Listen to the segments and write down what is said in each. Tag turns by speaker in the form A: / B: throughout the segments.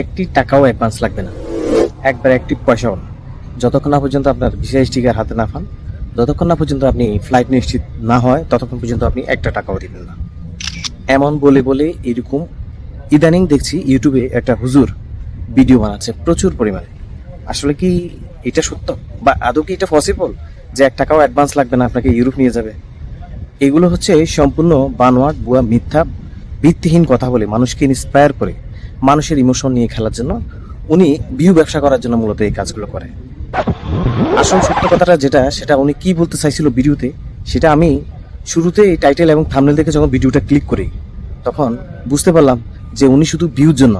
A: একটি টাকাও অ্যাডভান্স লাগবে না। একবার একটি পয়সাও না। যতক্ষণ না পর্যন্ত আপনার ভিসা স্টিকার হাতে না পান, যতক্ষণ না পর্যন্ত আপনি ফ্লাইট নিশ্চিত না হয়, ততক্ষণ পর্যন্ত আপনি একটা টাকাও দিবেন না। এমন বলে বলে এরকম ইদানিং দেখছি ইউটিউবে একটা হুজুর ভিডিও বানাচ্ছে প্রচুর পরিমাণে। আসলে কি এটা সত্য? বা আদৌ কি এটা পসিবল যে এক টাকাও অ্যাডভান্স লাগবে না, আপনাকে ইউরোপ নিয়ে যাবে? এগুলো হচ্ছে সম্পূর্ণ বানোয়াট বুয়া মিথ্যা, ভিত্তিহীন কথা বলে মানুষকে ইন্সপায়ার করে। মানুষের ইমোশন নিয়ে খেলার জন্য উনি ভিউ ব্যবসা করার জন্য মূলত এই কাজগুলো করে। আসল সত্য কথাটা যেটা, সেটা উনি কি বলতে চাইছিল ভিডিওতে, সেটা আমি শুরুতে এই টাইটেল এবং থামনেল দেখে যখন ভিডিওটা ক্লিক করি, তখন বুঝতে পারলাম যে উনি শুধু ভিউর জন্য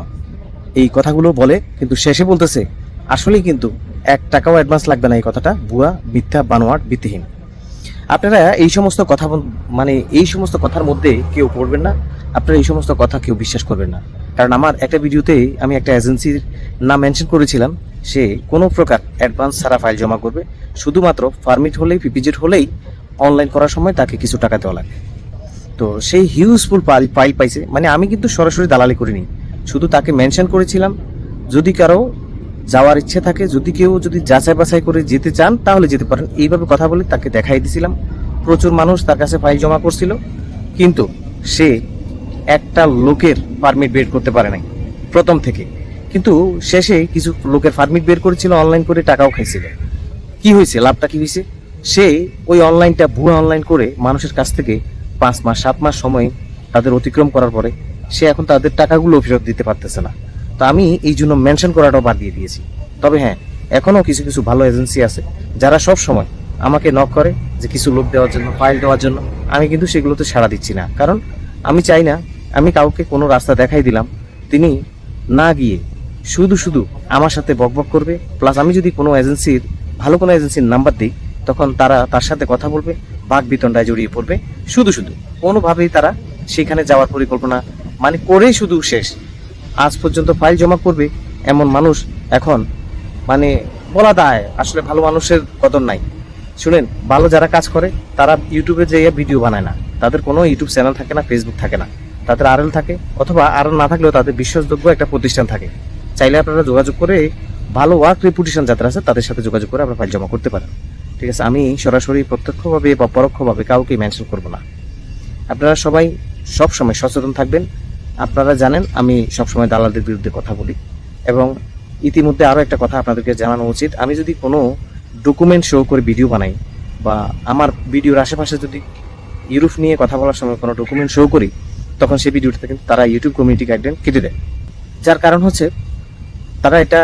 A: এই কথাগুলো বলে, কিন্তু শেষে বলতেছে, আসলেই কিন্তু এক টাকাও অ্যাডভান্স লাগবে না এই কথাটা ভুয়া মিথ্যা, বানোয়াট, ভিত্তিহীন। আপনারা এই সমস্ত কথা মানে এই সমস্ত কথার মধ্যে কেউ পড়বেন না, আপনারা এই সমস্ত কথা কেউ বিশ্বাস করবেন না। কারণ আমার একটা ভিডিওতে আমি একটা এজেন্সির নাম মেনশন করেছিলাম, সে কোনো প্রকার অ্যাডভান্স ছাড়া ফাইল জমা করবে। শুধুমাত্র ফার্মিট হলেই পিপিজেড হলেই অনলাইন করার সময় তাকে কিছু টাকা দেওয়া লাগে তো সেই হিউজফুল ফাইল পাইছে। মানে আমি কিন্তু সরাসরি দালালি করিনি। শুধু তাকে মেনশন করেছিলাম, যদি কারও যাওয়ার ইচ্ছে থাকে, যদি কেউ যদি যাচাই বাছাই করে যেতে চান, তাহলে যেতে পারেন। এইভাবে কথা বলে তাকে দেখাই দিছিলাম। প্রচুর মানুষ তার কাছে ফাইল জমা করছিল। কিন্তু সে একটা লোকের পারমিট বের করতে পারে নাই, প্রথম থেকে। কিন্তু শেষে কিছু লোকের পারমিট বের করেছিল অনলাইন করে টাকাও খাইছিল। কি হয়েছে? লাভটা কি হয়েছে? সে ওই অনলাইনটা ভুয়া অনলাইন করে মানুষের কাছ থেকে পাঁচ মাস, সাত মাস সময় তাদের অতিক্রম করার পরে সে এখন তাদের টাকাগুলো ফেরত দিতে পারতেছে না। তো আমি এই জন্য মেনশন করাটাও বাদ দিয়ে দিয়েছি। তবে হ্যাঁ এখনও কিছু কিছু ভালো এজেন্সি আছে যারা সব সময় আমাকে নক করে যে কিছু লোক দেওয়ার জন্য ফাইল দেওয়ার জন্য। আমি কিন্তু সেগুলোতে সাড়া দিচ্ছি না। কারণ আমি চাই না আমি কাউকে কোনো রাস্তা দেখাই দিলাম। তিনি না গিয়ে শুধু শুধু আমার সাথে বকবক করবে। প্লাস আমি যদি কোনো এজেন্সির, ভালো কোনো এজেন্সির নাম্বার দিই, তখন তারা তার সাথে কথা বলবে, বাঘ বিতণ্ডায় জড়িয়ে পড়বে। শুধু শুধু। কোনোভাবেই তারা সেখানে যাওয়ার পরিকল্পনা মানে করেই শুধু শেষ। আজ পর্যন্ত ফাইল জমা করবে এমন মানুষ এখন মানে বলা দায়, আসলে ভালো মানুষের কদর নাই। শুনেন, ভালো যারা কাজ করে, তারা ইউটিউবে যেয়ে ভিডিও বানায় না। তাদের কোনো ইউটিউব চ্যানেল থাকে না ফেসবুক থাকে না। তাদের আরএল থাকে, অথবা আরএল না থাকলেও তাদের বিশ্বাসযোগ্য একটা প্রতিষ্ঠান থাকে। চাইলে আপনারা যোগাযোগ করে ভালো ওয়ার্ক রেপুটেশন যাদের আছে, তাদের সাথে যোগাযোগ করে আপনারা ফাইল জমা করতে পারেন। ঠিক আছে, আমি সরাসরি প্রত্যক্ষভাবে বা পরোক্ষভাবে কাউকে মেনশন করব না। আপনারা সবাই সব সময় সচেতন থাকবেন। আপনারা জানেন, আমি সবসময় দালালদের বিরুদ্ধে কথা বলি। এবং ইতিমধ্যে আরও একটা কথা আপনাদেরকে জানানো উচিত। আমি যদি কোনো ডকুমেন্ট শো করে ভিডিও বানাই, বা আমার ভিডিওর আশেপাশে যদি ইউরোপ নিয়ে কথা বলার সময় কোনো ডকুমেন্ট শো করি তখন সেই ভিডিওটা কিন্তু তারা ইউটিউব কমিউনিটি গাইডলাইন কেটে দেয়। যার কারণ হচ্ছে, তারা এটা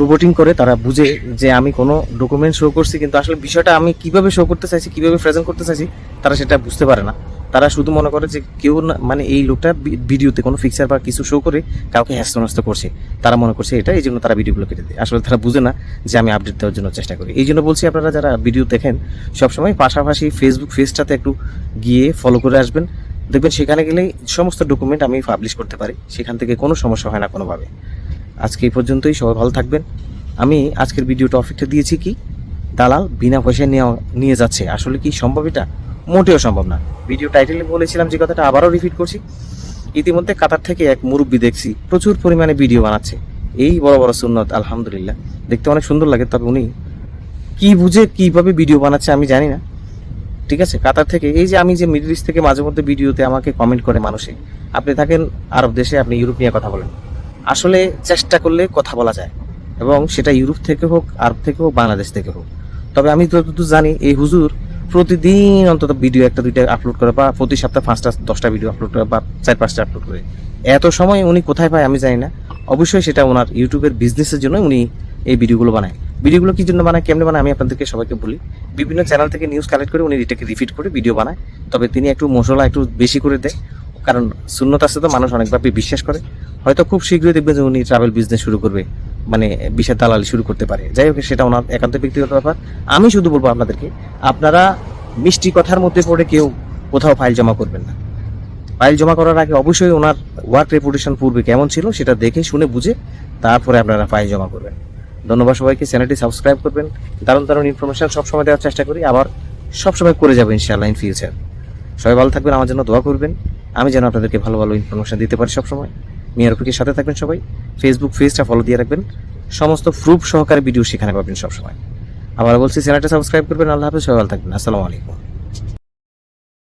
A: রোবোটিং করে, তারা বুঝে যে আমি কোনো ডকুমেন্ট শো করছি, কিন্তু আসলে বিষয়টা আমি কীভাবে শো করতে চাইছি, কীভাবে প্রেজেন্ট করতে চাইছি, তারা সেটা বুঝতে পারে না। তারা শুধু মনে করে যে কেউ না মানে এই লোকটা ভিডিওতে কোনো ফিক্সার বা কিছু শো করে কাউকে হ্যাস্ত করছে। তারা মনে করছে এটা, এই জন্য তারা ভিডিওগুলো কেটে দেয়। আসলে তারা বুঝে না যে আমি আপডেট দেওয়ার জন্য চেষ্টা করি। এই জন্য বলছি আপনারা যারা ভিডিও দেখেন, সবসময় পাশাপাশি ফেসবুক পেজটাতে একটু গিয়ে ফলো করে আসবেন। দেখবেন সেখানে গেলেই সমস্ত ডকুমেন্ট আমি পাবলিশ করতে পারি। সেখান থেকে কোনো সমস্যা হয় না কোনোভাবে। আজকে এই পর্যন্তই, সবাই ভালো থাকবেন। আমি আজকের ভিডিও টপিকটা দিয়েছি কি? দালাল বিনা পয়সায় নিয়ে নিয়ে যাচ্ছে। আসলে কি সম্ভব এটা? মোটেও সম্ভব না। ভিডিও টাইটেলে বলেছিলাম যে কথাটা আবারও রিপিট করছি। ইতিমধ্যে কাতার থেকে এক মুরব্বি দেখছি, প্রচুর পরিমাণে ভিডিও বানাচ্ছে। এই বড় বড় সুন্নত, আলহামদুলিল্লাহ। দেখতে অনেক সুন্দর লাগে, তবে উনি কি বুঝে, কীভাবে ভিডিও বানাচ্ছে আমি জানি না। ঠিক আছে? কাতার থেকে। এই যে আমি যে মিডল ইস্ট থেকে মাঝে মধ্যে ভিডিওতে আমাকে কমেন্ট করে মানুষে, আপনি থাকেন আরব দেশে, আপনি ইউরোপ নিয়ে কথা বলেন। আসলে চেষ্টা করলে কথা বলা যায় এবং সেটা ইউরোপ থেকে হোক, আরব থেকে হোক, বাংলাদেশ থেকে হোক। তবে আমি যতদূর জানি, এই হুজুর প্রতিদিন অন্তত ভিডিও একটা, দুইটা আপলোড করে বা প্রতি সপ্তাহে পাঁচটা, দশটা ভিডিও আপলোড করে বা চার, পাঁচটা আপলোড করে। এত সময় উনি কোথায় পায় আমি জানি না। অবশ্যই সেটা ওনার ইউটিউবের বিজনেসের জন্য উনি এই ভিডিওগুলো বানায়। ভিডিওগুলো কি জন্য বানায়, কেমনে বানায়, আমি আপনাদেরকে সবাইকে বলি। বিভিন্ন চ্যানেল থেকে নিউজ কালেক্ট করে উনি এটাকে রিপিট করে ভিডিও বানায়। তবে তিনি একটু মশলা একটু বেশি করে দেয়। কারণ শূন্যতা তো, মানুষ অনেকভাবে বিশ্বাস করে। হয়তো খুব শীঘ্রই দেখবেন যে উনি ট্রাভেল বিজনেস শুরু করবে মানে বিশেষ দালালি শুরু করতে পারে। যাই হোক, সেটা ওনার একান্ত ব্যক্তিগত ব্যাপার। আমি শুধু বলব আপনাদেরকে, আপনারা মিষ্টি কথার মধ্যে পড়ে কেউ কোথাও ফাইল জমা করবেন না। ফাইল জমা করার আগে অবশ্যই ওনার ওয়ার্ক রেপুটেশন পূর্বে কেমন ছিল, সেটা দেখে, শুনে, বুঝে, তারপরে আপনারা ফাইল জমা করবেন। ধন্যবাদ সবাইকে। চ্যানেলটি সাবস্ক্রাইব করবেন। দারুণ দারুণ ইনফরমেশন সবসময় দেওয়ার চেষ্টা করি। আবার সবসময় করে যাব ইনশাআল্লাহ ইন ফিউচার সবাই ভালো থাকবেন, আমার জন্য দোয়া করবেন। আমি যেন আপনাদেরকে ভালো ভালো ইনফরমেশন দিতে পারি সবসময়। মিয়ার রফিকের সাথে থাকবেন সবাই। ফেসবুক পেজটা ফলো দিয়ে রাখবেন। সমস্ত প্রুফ সহকারে ভিডিও সেখানে পাবেন সবসময়। আবার বলছি, চ্যানেলটা সাবস্ক্রাইব করবেন। আল্লাহ হাফেজ, সবাই ভালো থাকবেন। আসসালামু আলাইকুম।